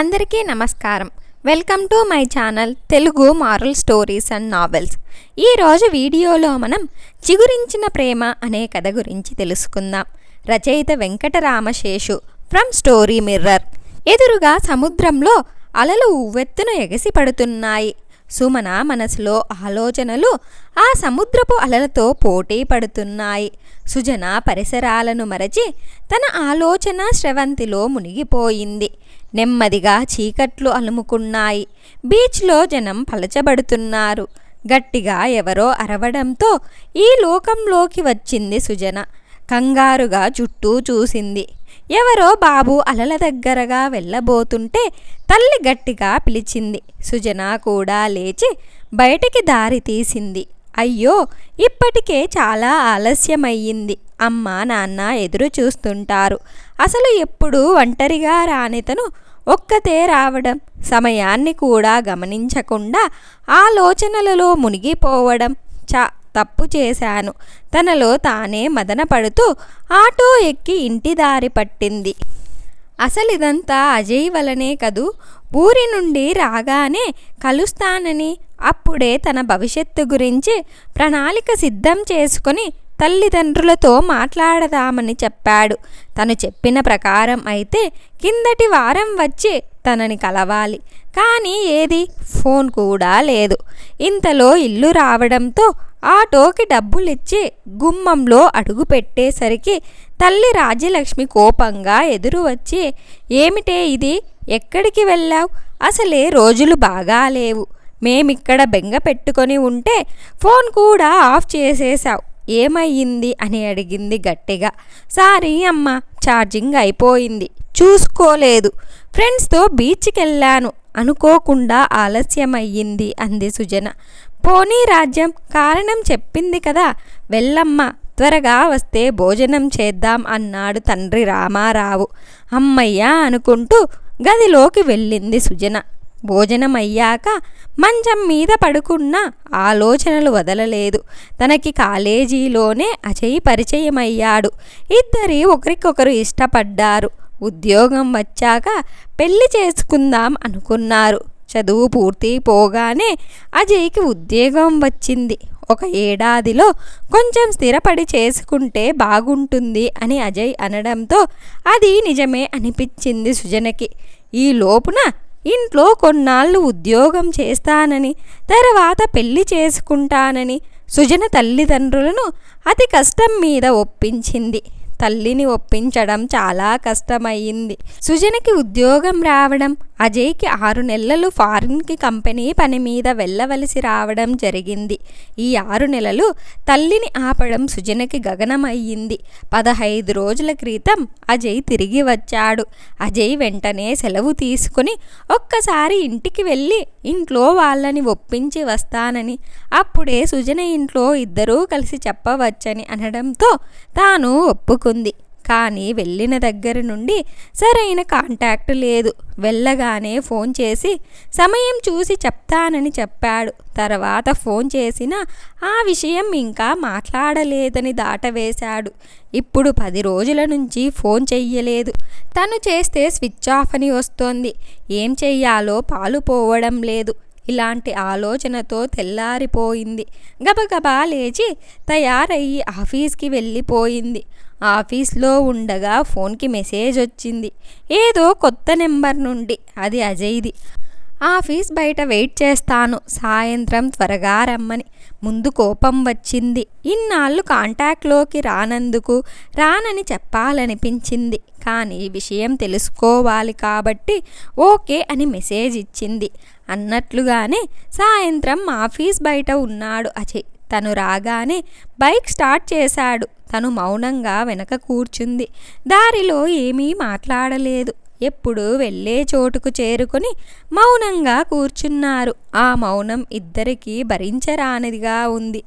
అందరికీ నమస్కారం. Welcome to my channel Telugu moral stories and novels. ఈరోజు వీడియోలో మనం చిగురించిన ప్రేమ అనే కథ గురించి తెలుసుకుందాం. రచయిత వెంకటరామశేషు ఫ్రమ్ స్టోరీ మిర్రర్. ఎదురుగా సముద్రంలో అలలు ఉవ్వెత్తున ఎగసి పడుతున్నాయి. సుమన మనసులో ఆలోచనలు ఆ సముద్రపు అలలతో పోటీ పడుతున్నాయి. సుజన పరిసరాలను మరచి తన ఆలోచన స్రవంతిలో మునిగిపోయింది. నెమ్మదిగా చీకట్లు అలుముకున్నాయి. బీచ్లో జనం పలచబడుతున్నారు. గట్టిగా ఎవరో అరవడంతో ఈ లోకంలోకి వచ్చింది సుజన. కంగారుగా చుట్టూ చూసింది. ఎవరో బాబు అలల దగ్గరగా వెళ్ళబోతుంటే తల్లి గట్టిగా పిలిచింది. సుజన కూడా లేచి బయటికి దారి తీసింది. అయ్యో ఇప్పటికే చాలా ఆలస్యమయ్యింది. అమ్మ నాన్న ఎదురు చూస్తుంటారు. అసలు ఎప్పుడు ఒంటరిగా రానితను ఒక్కతే రావడం సమయాన్ని కూడా గమనించకుండా ఆలోచనలలో మునిగిపోవడం. చా తప్పు చేశాను. తనలో తానే మదనపడుతూ ఆటో ఎక్కి ఇంటి దారి పట్టింది. అసలు ఇదంతా అజయ్ వలనే కదూ? ఊరి నుండి రాగానే కలుస్తానని అప్పుడే తన భవిష్యత్తు గురించి ప్రణాళిక సిద్ధం చేసుకొని తల్లిదండ్రులతో మాట్లాడదామని చెప్పాడు. తను చెప్పిన ప్రకారం అయితే కిందటి వారం వచ్చి తనని కలవాలి. కానీ ఏది? ఫోన్ కూడా లేదు. ఇంతలో ఇల్లు రావడంతో ఆటోకి డబ్బులిచ్చి గుమ్మంలో అడుగు పెట్టేసరికి తల్లి రాజ్యలక్ష్మి కోపంగా ఎదురు వచ్చి ఏమిటే ఇది? ఎక్కడికి వెళ్ళావు? అసలే రోజులు బాగా లేవు. మేమిక్కడ బెంగ పెట్టుకొని ఉంటే ఫోన్ కూడా ఆఫ్ చేసేశావు. ఏమయ్యింది? అని అడిగింది గట్టిగా. సారీ అమ్మ ఛార్జింగ్ అయిపోయింది. చూసుకోలేదు. ఫ్రెండ్స్తో బీచ్కి వెళ్ళాను అనుకోకుండా ఆలస్యమయ్యింది అంది సుజన. పోనీ రాజ్యం కారణం చెప్పింది కదా. వెళ్ళమ్మా త్వరగా వస్తే భోజనం చేద్దాం అన్నాడు తండ్రి రామారావు. అమ్మయ్య అనుకుంటూ గదిలోకి వెళ్ళింది సుజన. భోజనం అయ్యాక మంచం మీద పడుకున్న ఆలోచనలు వదలలేదు. తనకి కాలేజీలోనే అజయ్ పరిచయమయ్యాడు. ఇద్దరి ఒకరికొకరు ఇష్టపడ్డారు. ఉద్యోగం వచ్చాక పెళ్ళి చేసుకుందాం అనుకున్నారు. చదువు పూర్తి పోగానే అజయ్కి ఉద్యోగం వచ్చింది. ఒక ఏడాదిలో కొంచెం స్థిరపడి చేసుకుంటే బాగుంటుంది అని అజయ్ అనడంతో అది నిజమే అనిపించింది సుజనకి. ఈ లోపున ఇంట్లో కొన్నాళ్ళు ఉద్యోగం చేస్తానని తర్వాత పెళ్ళి చేసుకుంటానని సుజన తల్లిదండ్రులను అతి కష్టం మీద ఒప్పించింది. తల్లిని ఒప్పించడం చాలా కష్టమయ్యింది. సుజనకి ఉద్యోగం రావడం అజయ్కి ఆరు నెలలు ఫారిన్కి కంపెనీ పని మీద వెళ్ళవలసి రావడం జరిగింది. ఈ ఆరు నెలలు తల్లిని ఆపడం సుజనకి గగనమయ్యింది. పదహైదు రోజుల క్రితం అజయ్ తిరిగి వచ్చాడు. అజయ్ వెంటనే సెలవు తీసుకుని ఒక్కసారి ఇంటికి వెళ్ళి ఇంట్లో వాళ్ళని ఒప్పించి వస్తానని అప్పుడే సుజన ఇంట్లో ఇద్దరూ కలిసి చెప్పవచ్చని అనడంతో తాను ఒప్పుకు ఒప్పుకుంది కానీ వెళ్ళిన దగ్గర నుండి సరైన కాంటాక్ట్ లేదు. వెళ్ళగానే ఫోన్ చేసి సమయం చూసి చెప్తానని చెప్పాడు. తర్వాత ఫోన్ చేసిన ఆ విషయం ఇంకా మాట్లాడలేదని దాటవేశాడు. ఇప్పుడు పది రోజుల నుంచి ఫోన్ చెయ్యలేదు. తను చేస్తే స్విచ్ ఆఫ్ అని వస్తోంది. ఏం చెయ్యాలో పాలు పోవడం లేదు. ఇలాంటి ఆలోచనతో తెల్లారిపోయింది. గబగబా లేచి తయారయ్యి ఆఫీస్కి వెళ్ళిపోయింది. ఆఫీస్లో ఉండగా ఫోన్కి మెసేజ్ వచ్చింది. ఏదో కొత్త నెంబర్ నుండి. అది అజయ్ది. ఆఫీస్ బయట వెయిట్ చేస్తాను. సాయంత్రం త్వరగా రమ్మని. ముందు కోపం వచ్చింది. ఇన్నాళ్ళు కాంటాక్ట్లోకి రానందుకు రానని చెప్పాలనిపించింది. కానీ విషయం తెలుసుకోవాలి కాబట్టి ఓకే అని మెసేజ్ ఇచ్చింది. అన్నట్లుగానే సాయంత్రం ఆఫీస్ బయట ఉన్నాడు అజయ్. తను రాగానే బైక్ స్టార్ట్ చేశాడు. తను మౌనంగా వెనక కూర్చుంది. దారిలో ఏమీ మాట్లాడలేదు. ఎప్పుడు వెళ్ళే చోటుకు చేరుకొని మౌనంగా కూర్చున్నారు. ఆ మౌనం ఇద్దరికీ భరించరానిదిగా ఉంది.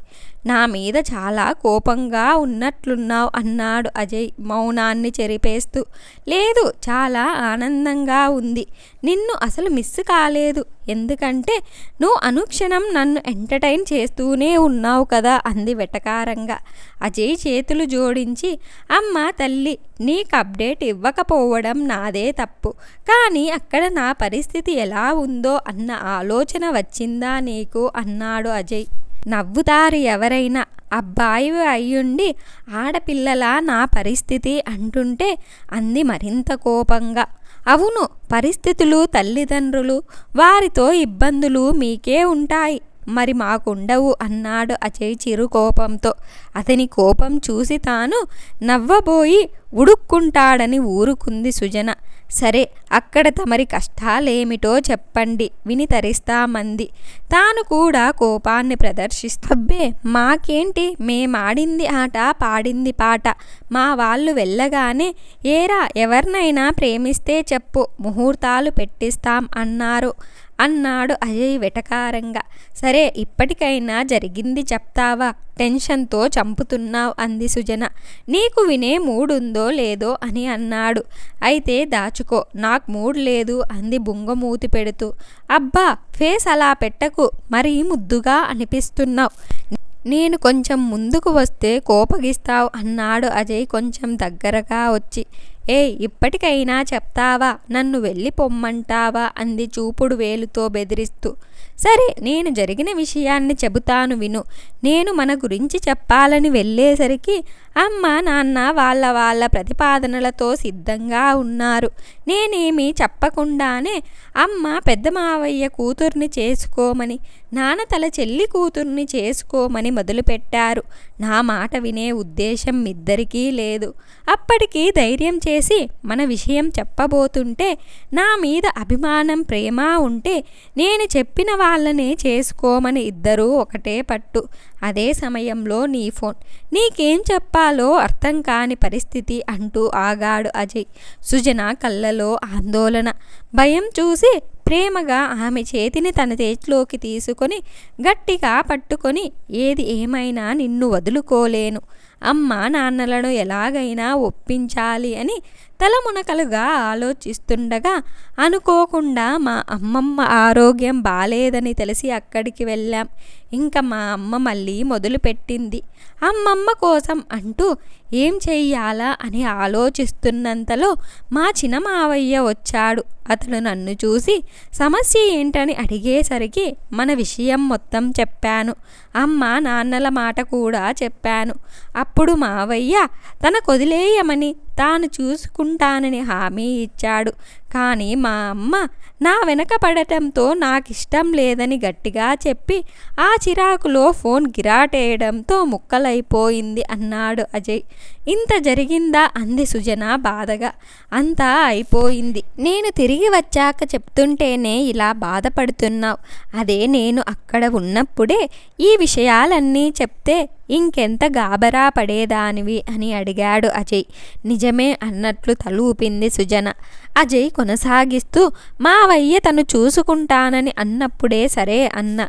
నా మీద చాలా కోపంగా ఉన్నట్లున్నావు అన్నాడు అజయ్ మౌనాన్ని చెరిపేస్తూ. లేదు చాలా ఆనందంగా ఉంది. నిన్ను అసలు మిస్ కాలేదు. ఎందుకంటే నువ్వు అనుక్షణం నన్ను ఎంటర్టైన్ చేస్తూనే ఉన్నావు కదా అంది వెటకారంగా. అజయ్ చేతులు జోడించి అమ్మ తల్లి నీకు అప్డేట్ ఇవ్వకపోవడం నాదే తప్పు. కానీ అక్కడ నా పరిస్థితి ఎలా ఉందో అన్న ఆలోచన వచ్చిందా నీకు? అన్నాడు అజయ్. నవ్వుతారు ఎవరైనా అబ్బాయి అయ్యుండి ఆడపిల్లల నా పరిస్థితి అంటుంటే అంది మరింత కోపంగా. అవును పరిస్థితులు తల్లిదండ్రులు వారితో ఇబ్బందులు మీకే ఉంటాయి. మరి మాకుండవు అన్నాడు అజయ్ చిరు కోపంతో. అతని కోపం చూసి తాను నవ్వబోయి ఉడుక్కుంటాడని ఊరుకుంది సుజన. సరే అక్కడ తమరి కష్టాలేమిటో చెప్పండి విని తరిస్తామంది. తాను కూడా కోపాన్ని ప్రదర్శిస్తూ అబ్బే మాకేంటి? మేమాడింది ఆట పాడింది పాట. మా వాళ్ళు వెళ్ళగానే ఏరా ఎవరినైనా ప్రేమిస్తే చెప్పు ముహూర్తాలు పెట్టిస్తాం అన్నారు. అన్నాడు అజయ్ వెటకారంగా. సరే ఇప్పటికైనా జరిగింది చెప్తావా? టెన్షన్తో చంపుతున్నావు అంది సుజన. నీకు వినే మూడుందో లేదో అని అన్నాడు. అయితే దాచుకో నాకు మూడు లేదు అంది బుంగమూతి పెడుతూ. అబ్బా ఫేస్ అలా పెట్టకు మరీ ముద్దుగా అనిపిస్తున్నావు. నేను కొంచెం ముందుకు వస్తే కోపగిస్తావు అన్నాడు అజయ్ కొంచెం దగ్గరగా వచ్చి. ఏ ఇప్పటికైనా చెప్తావా? నన్ను వెళ్ళి పొమ్మంటావా? అంది చూపుడు వేలుతో బెదిరిస్తూ. సరే నేను జరిగిన విషయాన్ని చెబుతాను విను. నేను మన గురించి చెప్పాలని వెళ్ళేసరికి అమ్మ నాన్న వాళ్ళ వాళ్ళ ప్రతిపాదనలతో సిద్ధంగా ఉన్నారు. నేనేమీ చెప్పకుండానే అమ్మ పెద్ద మావయ్య కూతుర్ని చేసుకోమని నాన్న తల చెల్లి కూతుర్ని చేసుకోమని మొదలుపెట్టారు. నా మాట వినే ఉద్దేశం ఇద్దరికీ లేదు. అప్పటికి ధైర్యం చేసి మన విషయం చెప్పబోతుంటే నా మీద అభిమానం ప్రేమ ఉంటే నేను చెప్పిన వాళ్ళనే చేసుకోమని ఇద్దరూ ఒకటే పట్టు. అదే సమయంలో నీ ఫోన్. నీకేం చెప్పాలో అర్థం కాని పరిస్థితి అంటూ ఆగాడు అజయ్. సుజన కళ్ళలో ఆందోళన. భయం చూసి ప్రేమగా ఆమె చేతిని తన చేతిలోకి తీసుకొని గట్టిగా పట్టుకొని ఏది ఏమైనా నిన్ను వదులుకోలేను. అమ్మ నాన్నలను ఎలాగైనా ఒప్పించాలి అని తలమునకలుగా ఆలోచిస్తుండగా అనుకోకుండా మా అమ్మమ్మ ఆరోగ్యం బాలేదని తెలిసి అక్కడికి వెళ్ళాం. ఇంకా మా అమ్మ మళ్ళీ మొదలుపెట్టింది. అమ్మమ్మ కోసం అంటూ ఏం చెయ్యాలా అని ఆలోచిస్తున్నంతలో మా చిన్న మావయ్య వచ్చాడు. అతడు నన్ను చూసి సమస్య ఏంటని అడిగేసరికి మన విషయం మొత్తం చెప్పాను. అమ్మ నాన్నల మాట కూడా చెప్పాను. అప్పుడు మావయ్య తన కొదిలేయమని తాను చూసుకుంటానని హామీ ఇచ్చాడు. కానీ మా అమ్మ నా వెనక పడటంతో నాకిష్టం లేదని గట్టిగా చెప్పి ఆ చిరాకులో ఫోన్ గిరాటేయడంతో ముక్కలైపోయింది అన్నాడు అజయ్. ఇంత జరిగిందా అంది సుజన బాధగా. అంతా అయిపోయింది. నేను తిరిగి వచ్చాక చెప్తుంటేనే ఇలా బాధపడుతున్నావు. అదే నేను అక్కడ ఉన్నప్పుడే ఈ విషయాలన్నీ చెప్తే ఇంకెంత గాబరా పడేదానివి అని అడిగాడు అజయ్. నిజమే అన్నట్లు తలూపింది సుజన. అజయ్ కొనసాగిస్తూ మావయ్య తను చూసుకుంటానని అన్నప్పుడే సరే అన్న.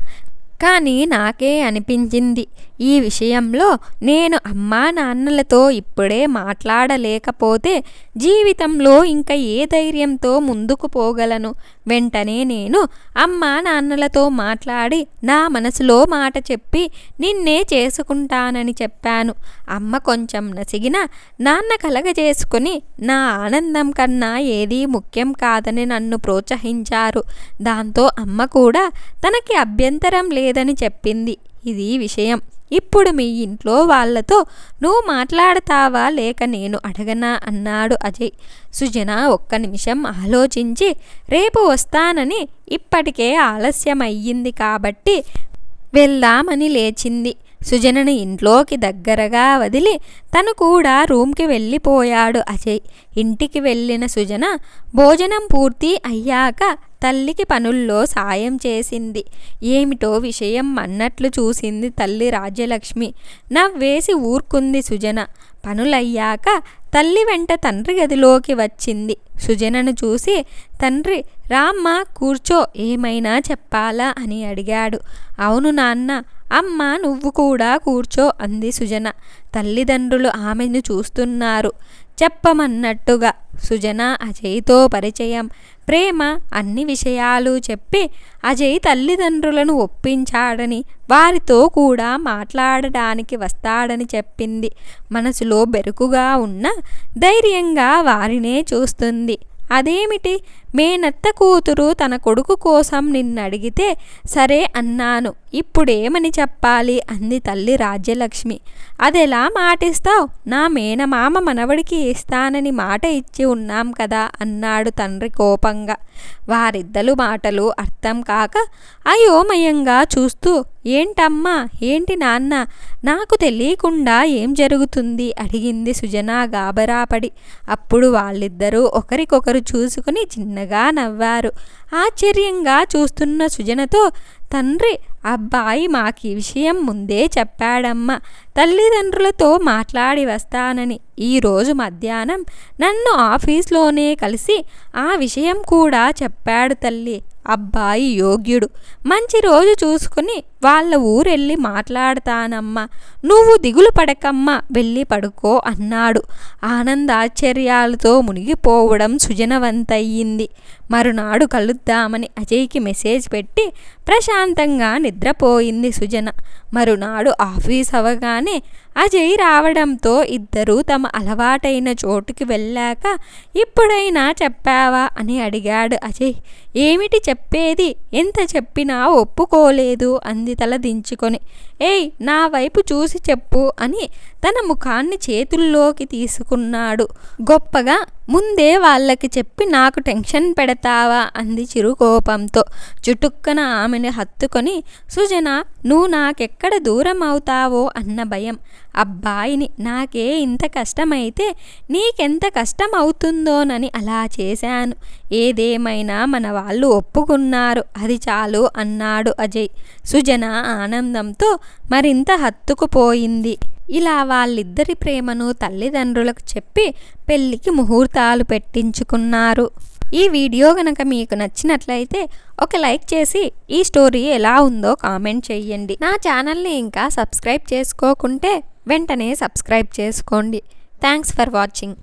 కానీ నాకే అనిపించింది. ఈ విషయంలో నేను అమ్మా నాన్నలతో ఇప్పుడే మాట్లాడలేకపోతే జీవితంలో ఇంకా ఏ ధైర్యంతో ముందుకు పోగలను? వెంటనే నేను అమ్మా నాన్నలతో మాట్లాడి నా మనసులో మాట చెప్పి నిన్నే చేసుకుంటానని చెప్పాను. అమ్మ కొంచెం నసిగిన నాన్న కలగజేసుకుని నా ఆనందం కన్నా ఏదీ ముఖ్యం కాదని నన్ను ప్రోత్సహించారు. దాంతో అమ్మ కూడా తనకి అభ్యంతరం లేదు లేదని చెప్పింది. ఇది విషయం. ఇప్పుడు మీ ఇంట్లో వాళ్ళతో నువ్వు మాట్లాడతావా లేక నేను అడగనా? అన్నాడు అజయ్. సుజన ఒక్క నిమిషం ఆలోచించి రేపు వస్తానని ఇప్పటికే ఆలస్యమయ్యింది కాబట్టి వెళ్దామని లేచింది. సుజనని ఇంట్లోకి దగ్గరగా వదిలి తను కూడా రూమ్కి వెళ్ళిపోయాడు అజయ్. ఇంటికి వెళ్ళిన సుజన భోజనం పూర్తి అయ్యాక తల్లికి పనుల్లో సాయం చేసింది. ఏమిటో విషయం అన్నట్లు చూసింది తల్లి రాజ్యలక్ష్మి. నవ్వేసి ఊరుకుంది సుజన. పనులయ్యాక తల్లి వెంట తండ్రి గదిలోకి వచ్చింది. సుజనను చూసి తండ్రి రామ్మ కూర్చో ఏమైనా చెప్పాలా? అని అడిగాడు. అవును నాన్న. అమ్మ నువ్వు కూడా కూర్చో అంది సుజన. తల్లిదండ్రులు ఆమెను చూస్తున్నారు. చెప్పమన్నట్టుగా. సుజన అజయ్తో పరిచయం. ప్రేమ అన్ని విషయాలు చెప్పి అజయ్ తల్లిదండ్రులను ఒప్పించాడని వారితో కూడా మాట్లాడడానికి వస్తాడని చెప్పింది. మనసులో బెరుకుగా ఉన్న ధైర్యంగా వారినే చూస్తుంది. అదేమిటి? మేనత్త కూతురు తన కొడుకు కోసం నిన్నడిగితే సరే అన్నాను. ఇప్పుడేమని చెప్పాలి? అంది తల్లి రాజ్యలక్ష్మి. అదెలా మాటిస్తావు? నా మేనమామ మనవడికి ఇస్తానని మాట ఇచ్చి ఉన్నాం కదా అన్నాడు తండ్రి కోపంగా. వారిద్దరు మాటలు అర్థం కాక అయోమయంగా చూస్తూ ఏంటమ్మా? ఏంటి నాన్న? నాకు తెలియకుండా ఏం జరుగుతుంది? అడిగింది సుజన గాబరాపడి అప్పుడు వాళ్ళిద్దరూ ఒకరికొకరు చూసుకుని చిన్నగా నవ్వారు. ఆశ్చర్యంగా చూస్తున్న సుజనతో తండ్రి అబ్బాయి మాకు ఈ విషయం ముందే చెప్పాడమ్మా. తల్లిదండ్రులతో మాట్లాడి వస్తానని. ఈరోజు మధ్యాహ్నం నన్ను ఆఫీస్లోనే కలిసి ఆ విషయం కూడా చెప్పాడు తల్లి. అబ్బాయి యోగ్యుడు. మంచి రోజు చూసుకుని వాళ్ళ ఊరెళ్ళి మాట్లాడతానమ్మా. నువ్వు దిగులు పడకమ్మా వెళ్ళి పడుకో అన్నాడు. ఆనందాశ్చర్యాలతో మునిగిపోవడం సుజనవంతయ్యింది. మరునాడు కలుద్దామని అజయ్కి మెసేజ్ పెట్టి ప్రశాంతంగా నిద్రపోయింది సుజన. మరునాడు ఆఫీస్ అవగానే అజయ్ రావడంతో ఇద్దరూ తమ అలవాటైన చోటుకి వెళ్ళాక ఇప్పుడైనా చెప్పావా? అని అడిగాడు అజయ్. ఏమిటి చెప్పేది? ఎంత చెప్పినా ఒప్పుకోలేదు అంది తల దించుకొని ఏయ్ నా వైపు చూసి చెప్పు అని తన ముఖాన్ని చేతుల్లోకి తీసుకున్నాడు. గొప్పగా ముందే వాళ్ళకి చెప్పి నాకు టెన్షన్ పెడతావా? అంది చిరుకోపంతో. చుటుక్కన ఆమెను హత్తుకొని సుజన నువ్వు నాకెక్కడ దూరం అవుతావో అన్న భయం. అబ్బాయిని నాకే ఇంత కష్టమైతే నీకెంత కష్టం అవుతుందోనని అలా చేశాను. ఏదేమైనా మన వాళ్ళు ఒప్పుకున్నారు. అది చాలు అన్నాడు అజయ్. సుజన ఆనందంతో మరింత హత్తుకుపోయింది. ఇలా వాళ్ళిద్దరి ప్రేమను తల్లిదండ్రులకు చెప్పి పెళ్ళికి ముహూర్తాలు పెట్టించుకున్నారు. ఈ వీడియో గనక మీకు నచ్చినట్లయితే ఒక లైక్ చేసి ఈ స్టోరీ ఎలా ఉందో కామెంట్ చేయండి నా ఛానల్ని ఇంకా సబ్స్క్రైబ్ చేసుకోకుంటే వెంటనే సబ్స్క్రైబ్ చేసుకోండి. Thanks for watching.